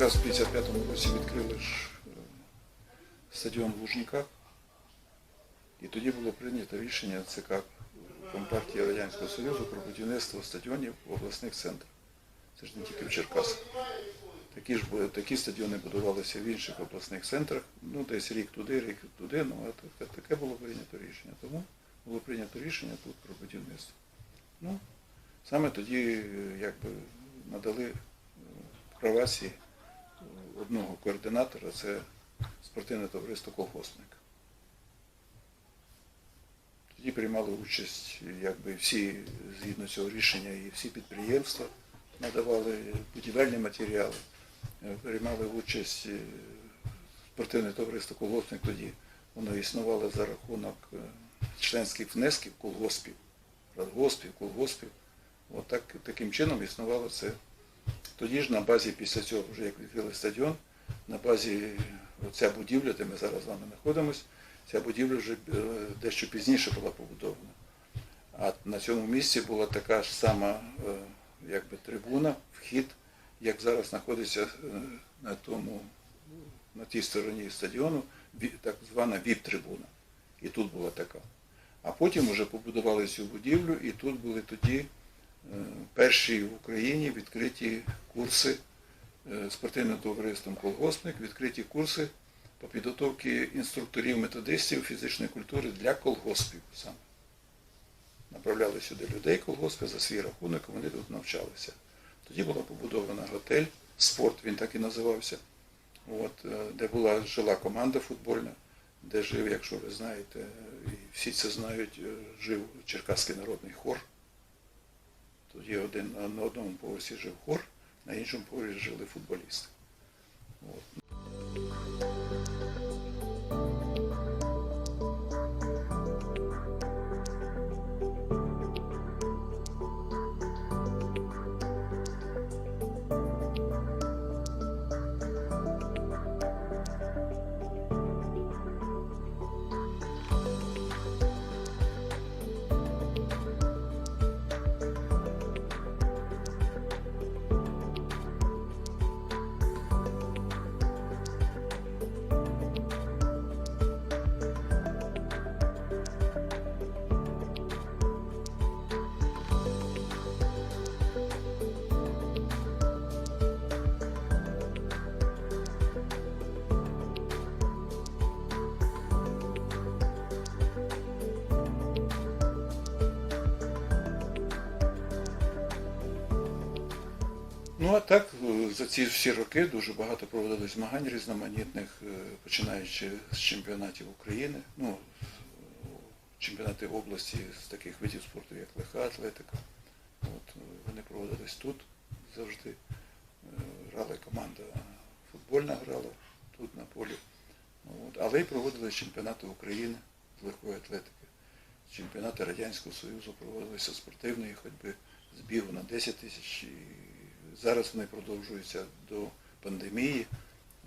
якраз в 55-му році відкрили ж е, стадіон в Лужниках. І тоді було прийнято рішення ЦК Компартії Радянського Союзу про будівництво стадіонів в обласних центрах. Це ж не тільки в Черкасах. Такі ж такі стадіони будувалися в інших обласних центрах, ну десь рік туди, рік туди, ну а таке, таке було прийнято рішення. Тому було прийнято рішення тут про будівництво. Ну, саме тоді е, якби надали права ці е, одного координатора, це спортивне товариство колгоспник. Тоді приймали участь якби всі згідно цього рішення і всі підприємства надавали будівельні матеріали, Е, приймали участь е, спортивне товариство колгоспник тоді. Воно існувало за рахунок е, членських внесків колгоспів, радгоспів, колгоспів. От так, таким чином існувало це. Тоді ж на базі після цього, вже як відкрили стадіон, на базі ця будівля, де ми зараз з вами знаходимося, ця будівля вже е, дещо пізніше була побудована. А на цьому місці була така ж сама е, якби, трибуна, вхід, як зараз знаходиться е, на тому, на тій стороні стадіону, так звана ВІП-трибуна. І тут була така. А потім вже побудували цю будівлю, і тут були тоді перші в Україні відкриті курси е, спортивним товариством колгоспник, відкриті курси по підготовці інструкторів-методистів фізичної культури для колгоспів саме. Направляли сюди людей колгоспи за свій рахунок, вони тут навчалися. Тоді була побудована готель, спорт він так і називався, от, е, де була жила команда футбольна, де жив, якщо ви знаєте, і всі це знають, е, жив Черкаський народний хор. Тоді один, на одному поверсі жив хор, на іншому поверсі жили футболісти. От. Ну а так, е, за ці всі роки дуже багато проводили змагань різноманітних, е, починаючи з чемпіонатів України, ну, е, чемпіонати області з таких видів спорту, як легка атлетика. От, вони проводились тут завжди. Грала команда футбольна грала тут на полі. От, але й проводили чемпіонати України з легкої атлетики. Чемпіонати Радянського Союзу проводилися спортивної ходьби, з бігу на 10 тисяч. Зараз вони продовжуються до пандемії.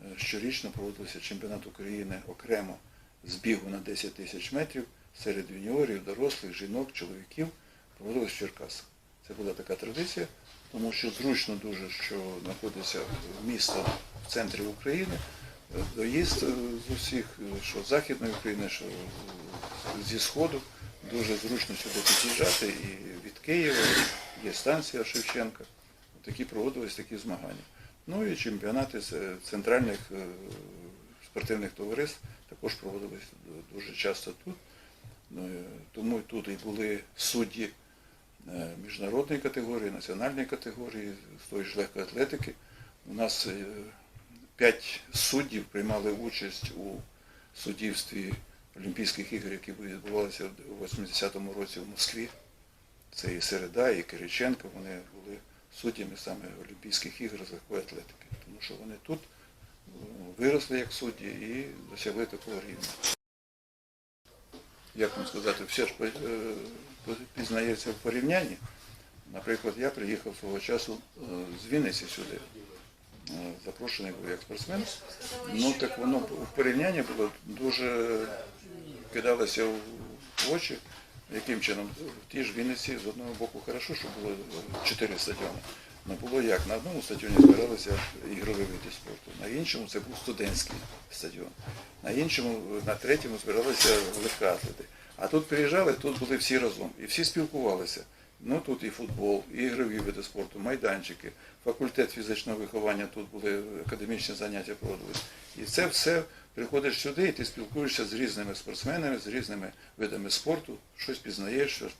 Е, Щорічно проводився чемпіонат України окремо з бігу на 10 тисяч метрів серед юніорів, дорослих, жінок, чоловіків. Проводилось в Черкасах. Це була така традиція, тому що зручно дуже, що знаходиться місто в центрі України, Е, доїзд е, з усіх, що з Західної України, що зі Сходу, дуже зручно сюди під'їжджати і від Києва, є станція Шевченка. Такі проводились такі змагання. Ну і чемпіонати е, центральних е, спортивних товариств також проводились дуже часто тут. Ну, Тому тут і були судді е, міжнародної категорії, національної категорії, з тої ж легкої атлетики. У нас п'ять суддів приймали участь у суддівстві Олімпійських ігор, які відбувалися у 80-му році в Москві. Це і Середа, і Кириченко, вони були суддями саме Олімпійських ігор з легкої атлетики, тому що вони тут е, виросли як судді і досягли такого рівня. Як вам сказати, все ж е, пізнається в порівнянні. Наприклад, я приїхав свого часу е, з Вінниці сюди. Запрошений був як спортсмен. Ну так воно в порівнянні було дуже кидалося в очі, яким чином в тій ж Вінниці з одного боку хорошо, що було чотири стадіони. Ну було як? На одному стадіоні збиралися ігрові види спорту, на іншому це був студентський стадіон, на іншому, на третьому збиралися легкоатлети. А тут приїжджали, тут були всі разом і всі спілкувалися. Ну тут і футбол, і ігрові види спорту, майданчики, факультет фізичного виховання, тут були академічні заняття проводились. І це все приходиш сюди, і ти спілкуєшся з різними спортсменами, з різними видами спорту, щось пізнаєш, щось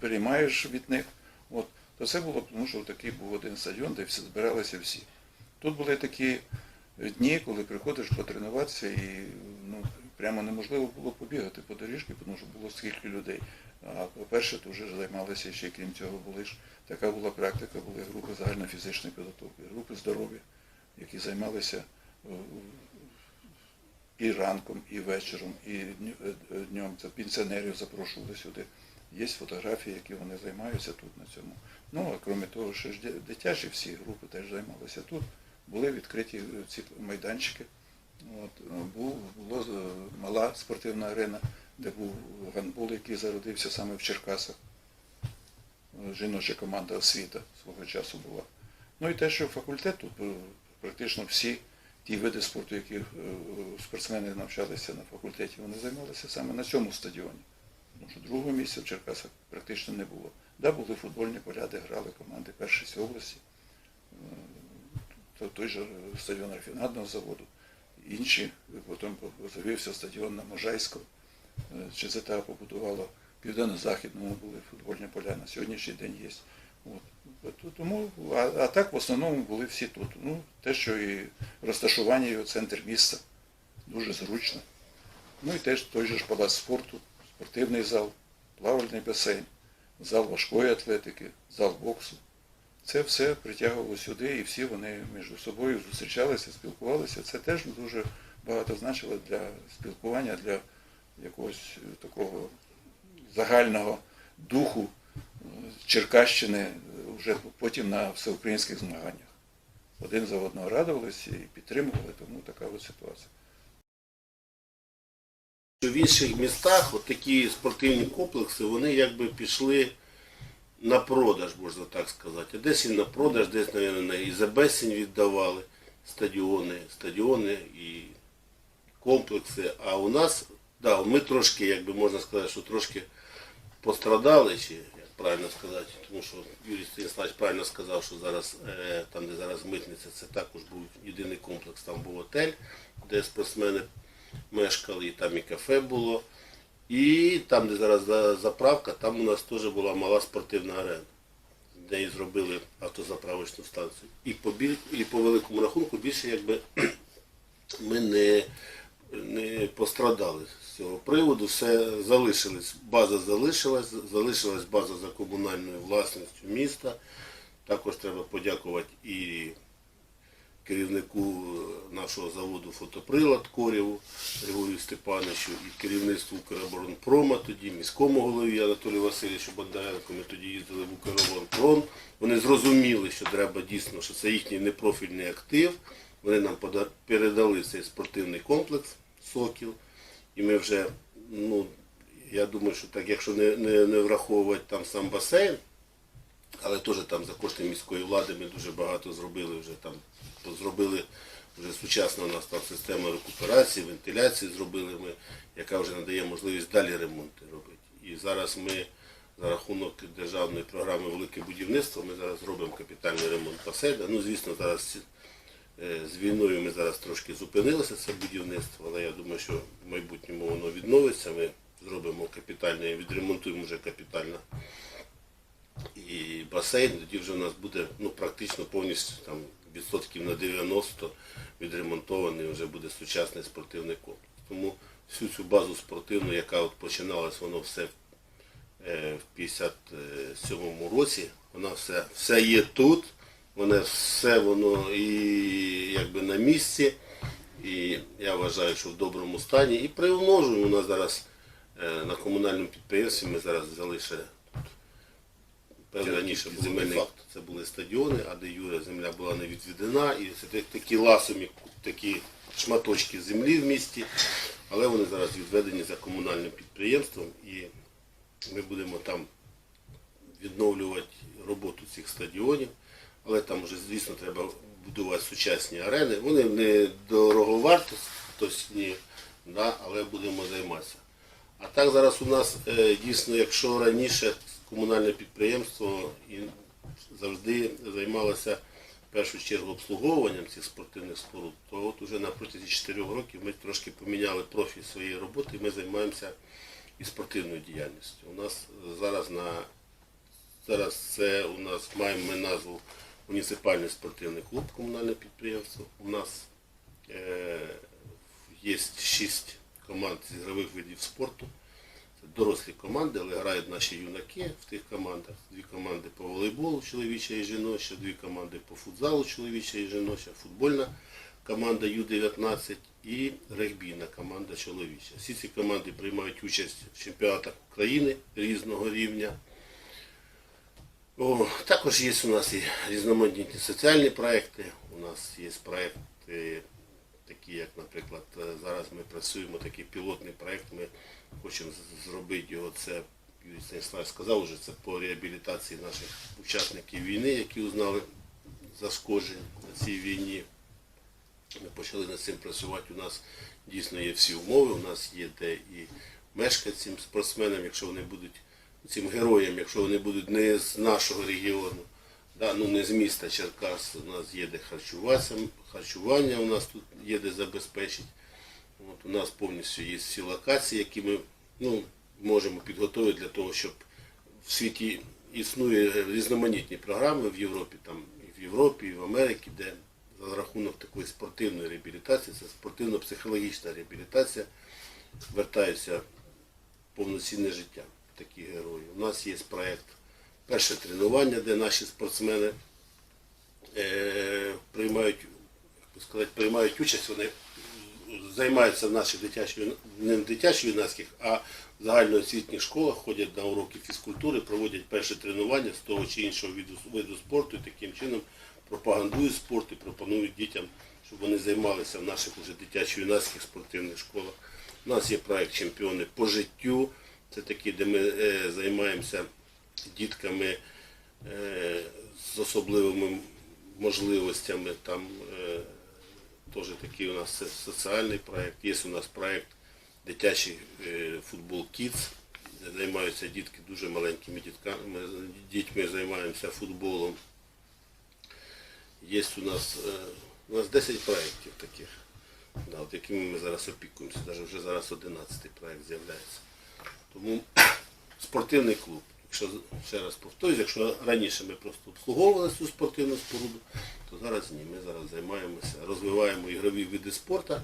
переймаєш від них. От. То це було, тому що такий був один стадіон, де всі збиралися всі. Тут були такі дні, коли приходиш потренуватися і ну, прямо неможливо було побігати по доріжці, тому що було скільки людей. А по-перше, то вже займалися ще, крім цього, були ж така була практика, були групи загальнофізичної підготовки, групи здоров'я, які займалися е, і ранком, і вечором, і е, е, днем. Це пенсіонерів запрошували сюди. Є фотографії, які вони займаються тут на цьому. Ну, а крім того, ще ж дитячі всі групи теж займалися тут. Були відкриті е, ці майданчики. От, була мала спортивна арена, де був гандбол, який зародився саме в Черкасах. Жіноча команда освіта свого часу була. Ну і те, що факультет тут практично всі ті види спорту, які е, спортсмени навчалися на факультеті, вони займалися саме на цьому стадіоні. Тому що другого місця в Черкасах практично не було. Да, були футбольні поля, де грали команди першості області, Е, той же стадіон рафінадного заводу, інші, потім завівся стадіон на Можайську, Е, ЧЗТА побудувала в південно-західному були футбольні поля, на сьогоднішній день є. От. То- Тому, а, а так в основному були всі тут. Ну, те, що і розташування його центр міста, дуже зручно. Ну і теж той же ж палац спорту, спортивний зал, плавальний басейн, зал важкої атлетики, зал боксу. Це все притягувало сюди, і всі вони між собою зустрічалися, спілкувалися. Це теж дуже багато значило для спілкування, для якогось такого загального духу е, Черкащини вже потім на всеукраїнських змаганнях. Один за одного радувалися і підтримували, тому така от ситуація. В інших містах от такі спортивні комплекси, вони якби пішли на продаж, можна так сказати. Десь і на продаж, десь, мабуть, і за віддавали стадіони, стадіони і комплекси. А у нас, да, ми трошки, якби можна сказати, що трошки пострадали, чи правильно сказати, тому що Юрій Станіславович правильно сказав, що зараз е, там, де зараз митниця, це також був єдиний комплекс, там був готель, де спортсмени мешкали, і там і кафе було. І там, де зараз заправка, там у нас теж була мала спортивна арена, де і зробили автозаправочну станцію. І по, біль- і по великому рахунку більше якби ми не, не пострадали з цього приводу. Все залишилось, база залишилась, залишилась база за комунальною власністю міста. Також треба подякувати і керівнику нашого заводу фотоприлад Корєву Григорію Степановичу і керівництву Укроборонпрома тоді, міському голові Анатолію Васильовичу Бондаренко. Ми тоді їздили в Укроборонпром. Вони зрозуміли, що треба дійсно, що це їхній непрофільний актив. Вони нам передали цей спортивний комплекс Сокіл. І ми вже, ну, я думаю, що так, якщо не, не, не враховувати там сам басейн, але теж там за кошти міської влади ми дуже багато зробили вже там, зробили вже сучасна у нас там система рекуперації, вентиляції зробили ми, яка вже надає можливість далі ремонти робити. І зараз ми за рахунок державної програми Велике будівництво ми зараз робимо капітальний ремонт басейна. Ну, звісно, зараз з війною ми зараз трошки зупинилося це будівництво, але я думаю, що в майбутньому воно відновиться. Ми зробимо капітальне, відремонтуємо вже капітально і басейн, тоді вже у нас буде ну, практично повністю там, відсотків на 90 відремонтований вже буде сучасний спортивний комплекс. Тому всю цю базу спортивну, яка от починалась, воно все е, в 57-му році, вона все, все є тут, воно все воно і якби на місці. І я вважаю, що в доброму стані. І приумножуємо у нас зараз е, на комунальному підприємстві. Ми зараз взяли ще Певно, раніше земельний факт, це були стадіони, а де Юра земля була не відведена, і це такі ласомі, такі шматочки землі в місті, але вони зараз відведені за комунальним підприємством, і ми будемо там відновлювати роботу цих стадіонів. Але там вже, звісно, треба будувати сучасні арени. Вони не дороговартісні, да, але будемо займатися. А так зараз у нас е, дійсно, якщо раніше комунальне підприємство і завжди займалося в першу чергу обслуговуванням цих спортивних споруд, то от уже на протязі 4 років ми трошки поміняли профіль своєї роботи і ми займаємося і спортивною діяльністю. У нас зараз на зараз це у нас маємо ми назву муніципальний спортивний клуб комунальне підприємство. У нас е, є шість команд з ігрових видів спорту. Це дорослі команди, але грають наші юнаки в тих командах. Дві команди по волейболу, чоловіча і жіноча, дві команди по футзалу, чоловіча і жіноча, футбольна команда Ю-19 і регбійна команда чоловіча. Всі ці команди приймають участь в чемпіонатах України різного рівня. Також є у нас і різноманітні соціальні проекти. У нас є проекти, такі як, наприклад, зараз ми працюємо такий пілотний проект. Ми хочемо зробити його. Це Юрій Станіславович сказав вже це по реабілітації наших учасників війни, які узнали зашкоджень на цій війні. Ми почали над цим працювати. У нас дійсно є всі умови. У нас є де і мешкати цим спортсменам, якщо вони будуть цим героям, якщо вони будуть не з нашого регіону, да, ну не з міста Черкас, у нас є де харчуватися, харчування у нас тут є де забезпечити. От, у нас повністю є всі локації, які ми ну, можемо підготувати для того, щоб в світі існує різноманітні програми в Європі, там і в Європі, і в Америці, де за рахунок такої спортивної реабілітації, це спортивно-психологічна реабілітація, вертаються в повноцінне життя такі герої. У нас є проєкт перше тренування, де наші спортсмени е, приймають, сказати, приймають участь, вони займаються в наших дитячих, не в дитячих юнацьких, а в загальноосвітніх школах, ходять на уроки фізкультури, проводять перше тренування з того чи іншого виду, виду спорту і таким чином пропагандують спорт і пропонують дітям, щоб вони займалися в наших уже дитячо-юнацьких спортивних школах. У нас є проєкт Чемпіони по життю. Це такі, де ми е, займаємося дітками е, з особливими можливостями. Там е, теж такий у нас соціальний проєкт. Є у нас проєкт дитячий футбол де займаються дітки дуже маленькими дітками. Ми дітьми займаємося футболом. Є у нас, у нас 10 проєктів таких, да, от якими ми зараз опікуємося. Навіть вже зараз 11 проєкт з'являється. Тому спортивний клуб. Якщо ще раз повторюсь, якщо раніше ми просто обслуговували цю спортивну споруду, то зараз ні. Ми зараз займаємося, розвиваємо ігрові види спорту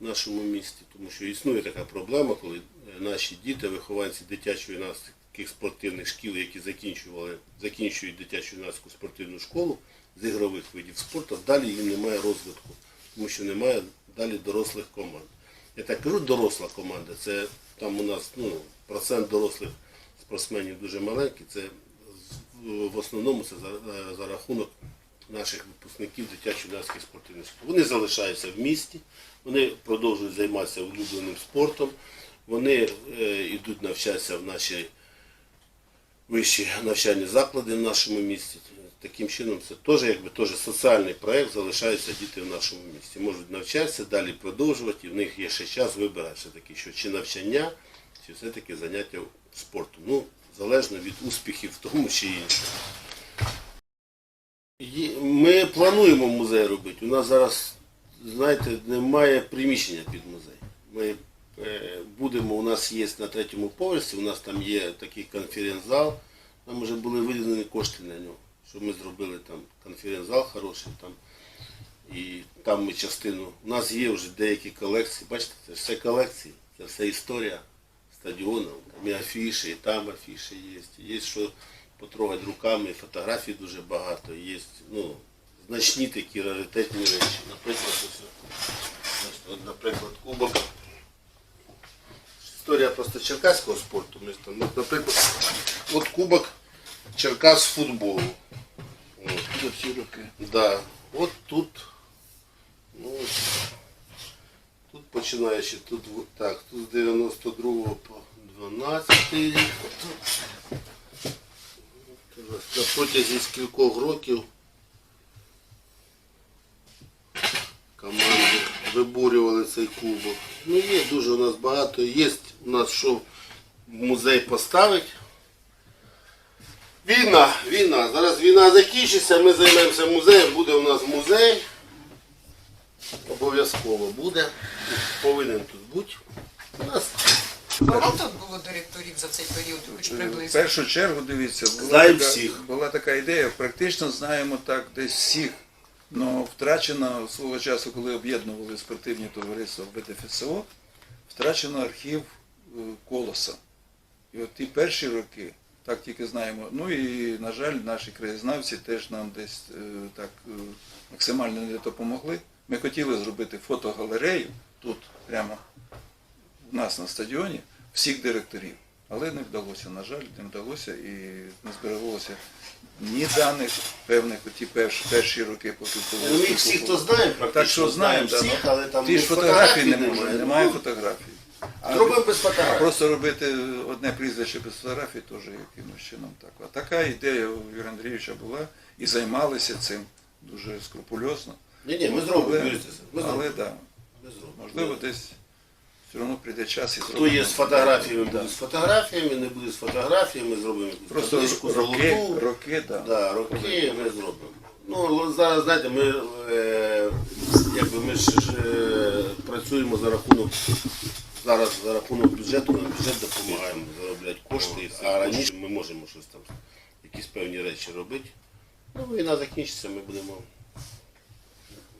в нашому місті, тому що існує така проблема, коли е, наші діти, вихованці дитячої нас таких спортивних шкіл, які закінчували, закінчують дитячу юнацьку спортивну школу з ігрових видів спорту, далі їм немає розвитку, тому що немає далі дорослих команд. Я так кажу, доросла команда, це там у нас ну, процент дорослих спортсменів дуже маленький, це в основному це за, за рахунок наших випускників дитячо-юнацьких спортивних шкіл. Вони залишаються в місті, вони продовжують займатися улюбленим спортом, вони е, йдуть навчатися в наші вищі навчальні заклади в нашому місті. Таким чином це теж якби теж соціальний проєкт, залишаються діти в нашому місті. Можуть навчатися, далі продовжувати, і в них є ще час вибирати все-таки, що чи навчання, чи все-таки заняття спортом. Ну, залежно від успіхів в тому чи іншому. Ми плануємо музей робити. У нас зараз, знаєте, немає приміщення під музей. Ми е, будемо, у нас є на третьому поверсі, у нас там є такий конференц-зал, там вже були виділені кошти на нього, щоб ми зробили там конференц-зал хороший там. І там ми частину. У нас є вже деякі колекції. Бачите, це все колекції, це все історія стадіону. Там і афіші, і там афіші є. Є що потрогати руками, фотографій дуже багато. Є ну, значні такі раритетні речі. Наприклад, ось, наприклад, кубок. Історія просто черкаського спорту. Наприклад, от кубок Черкас футболу. За всі роки. Да. От тут, ну, тут починаючи, тут так, тут з 92 по 12 рік. на протязі кількох років команди виборювали цей кубок. Ну є дуже у нас багато. Є у нас що в музей поставить. Війна, війна. Зараз війна закінчиться, ми займемося музеєм, буде у нас музей. Обов'язково буде. Повинен тут бути. У нас Багато було директорів за цей період, хоч В приблизно. першу чергу, дивіться, була Знаємо така, всіх. була така ідея, практично знаємо так десь всіх. Но втрачено свого часу, коли об'єднували спортивні товариства в БДФСО, втрачено архів е, колоса. І от ті перші роки, так тільки знаємо. Ну і, на жаль, наші краєзнавці теж нам десь е, так е, максимально не допомогли. Ми хотіли зробити фотогалерею тут, прямо у нас на стадіоні, всіх директорів. Але не вдалося, на жаль, не вдалося і не збереглося ні даних певних ті перші, перші роки, поки Ну, ми всі, хто знає, практично Так що знаємо, всіх, ну, але там ті ж ну, фотографій не немає. Ну, немає фотографій. А Зробимо без фотографій. Просто робити одне прізвище без фотографій теж якимось чином так. А така ідея у Юрія Андрійовича була і займалися цим дуже скрупульозно. Ні, ні, ми зробимо, Але- Юрій Стасович, Але да, Ми зробимо. можливо, десь все одно прийде час і Хто є з фотографіями, буде з фотографіями, не буде з фотографіями, зробимо якусь Просто табличку роки, золоту. роки, да. Да, роки ми зробимо. Ну, зараз, знаєте, ми, е, якби ми ж е, працюємо за рахунок, зараз за рахунок бюджету, нам бюджет допомагаємо заробляти кошти, а раніше ми можемо щось там, якісь певні речі робити. Ну, війна закінчиться, ми будемо,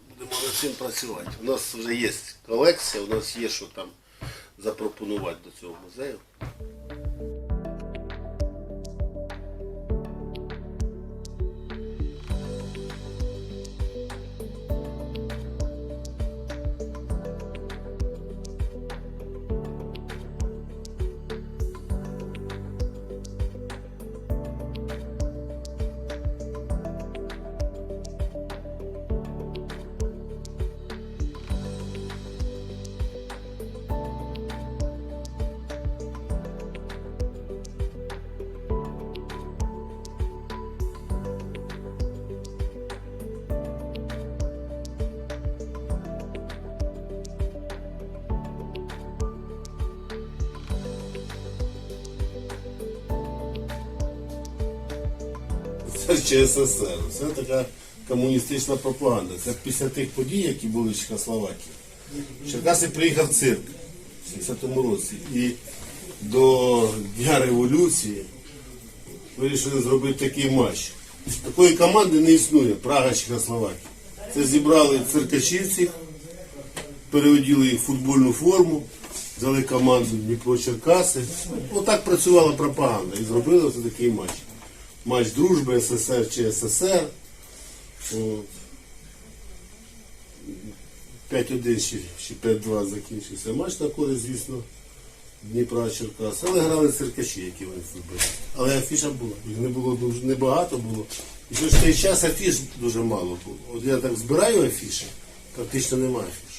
будемо над цим працювати. У нас вже є колекція, у нас є що там запропонувати до цього музею. ЧССР. Це така комуністична пропаганда. Це після тих подій, які були в Чехословакії. Черкаси приїхав цирк в 70-му році. І до Дня революції вирішили зробити такий матч. Такої команди не існує Прага Чехословакія. Це зібрали циркачівців, переоділи їх в футбольну форму, взяли команду Дніпро Черкаси. Отак працювала пропаганда і зробили такий матч матч дружби СССР чи СССР. 5-1 чи, чи 5-2 закінчився матч на користь, звісно, Дніпра Черкас. Але грали циркачі, які вони футболісти. Але афіша була. Їх не було дуже небагато було. І що ж той час афіш дуже мало було. От я так збираю афіші, практично немає афіш.